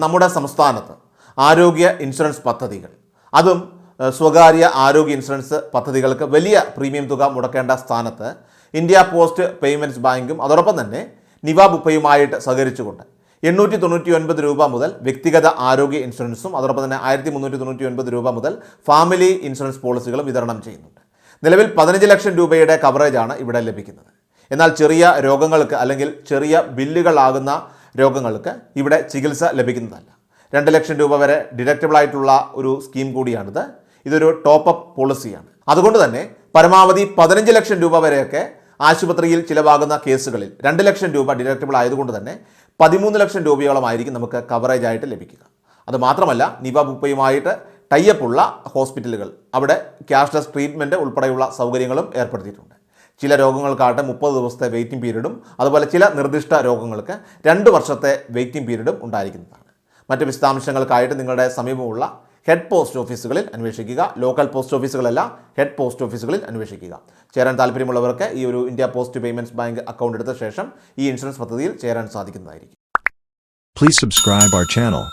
നമ്മുടെ സംസ്ഥാനത്ത് ആരോഗ്യ ഇൻഷുറൻസ് പദ്ധതികൾ. അതും സ്വകാര്യ ആരോഗ്യ ഇൻഷുറൻസ് പദ്ധതികൾക്ക് വലിയ പ്രീമിയം തുക മുടക്കേണ്ട സ്ഥാനത്ത് ഇന്ത്യ പോസ്റ്റ് പേയ്മെന്റ്സ് ബാങ്കും അതോടൊപ്പം തന്നെ നിവാബ് ഉപ്പയുമായിട്ട് സഹകരിച്ചുകൊണ്ട് എണ്ണൂറ്റി തൊണ്ണൂറ്റി ഒൻപത് രൂപ മുതൽ വ്യക്തിഗത ആരോഗ്യ ഇൻഷുറൻസും അതോടൊപ്പം തന്നെ ആയിരത്തി മുന്നൂറ്റി തൊണ്ണൂറ്റി ഒൻപത് രൂപ മുതൽ ഫാമിലി ഇൻഷുറൻസ് പോളിസികളും വിതരണം ചെയ്യുന്നുണ്ട്. നിലവിൽ പതിനഞ്ച് ലക്ഷം രൂപയുടെ കവറേജാണ് ഇവിടെ ലഭിക്കുന്നത്. എന്നാൽ ചെറിയ രോഗങ്ങൾക്ക് അല്ലെങ്കിൽ ചെറിയ ബില്ലുകളാകുന്ന രോഗങ്ങൾക്ക് ഇവിടെ ചികിത്സ ലഭിക്കുന്നതല്ല. രണ്ട് ലക്ഷം രൂപ വരെ ഡിഡക്റ്റബിൾ ആയിട്ടുള്ള ഒരു സ്കീം കൂടിയാണിത്. ഇതൊരു ടോപ്പ് അപ്പ് പോളിസിയാണ് അതുകൊണ്ട് തന്നെ പരമാവധി പതിനഞ്ച് ലക്ഷം രൂപ വരെയൊക്കെ ആശുപത്രിയിൽ ചിലവാകുന്ന കേസുകളിൽ രണ്ട് ലക്ഷം രൂപ ഡിഡക്റ്റബിൾ ആയതുകൊണ്ട് തന്നെ പതിമൂന്ന് ലക്ഷം രൂപയോളമായിരിക്കും നമുക്ക് കവറേജ് ആയിട്ട് ലഭിക്കുക. അത് മാത്രമല്ല നിവ ബുപ്പയുമായിട്ട് ഉള്ള ഹോസ്പിറ്റലുകൾ അവിടെ ക്യാഷ്ലെസ് ട്രീറ്റ്മെന്റ് ഉൾപ്പെടെയുള്ള സൗകര്യങ്ങളും ഏർപ്പെടുത്തിയിട്ടുണ്ട്. ചില രോഗങ്ങൾക്കാകട്ടെ മുപ്പത് ദിവസത്തെ വെയിറ്റിംഗ് പീരീഡും അതുപോലെ ചില നിർദ്ദിഷ്ട രോഗങ്ങൾക്ക് രണ്ട് വർഷത്തെ വെയിറ്റിംഗ് പീരീഡും ഉണ്ടായിരിക്കുന്നതാണ്. മറ്റ് വിശദാംശങ്ങൾക്കായിട്ട് നിങ്ങളുടെ സമീപമുള്ള ഹെഡ് പോസ്റ്റ് ഓഫീസുകളിൽ അന്വേഷിക്കുക. ലോക്കൽ പോസ്റ്റ് ഓഫീസുകളല്ല ഹെഡ് പോസ്റ്റ് ഓഫീസുകളിൽ അന്വേഷിക്കുക. ചേരാൻ താല്പര്യമുള്ളവർക്ക് ഈ ഒരു India post payments bank account എടുത്ത ശേഷം ഈ ഇൻഷുറൻസ് പദ്ധതിയിൽ ചേരാൻ സാധിക്കുന്നതായിരിക്കും. Please subscribe our channel.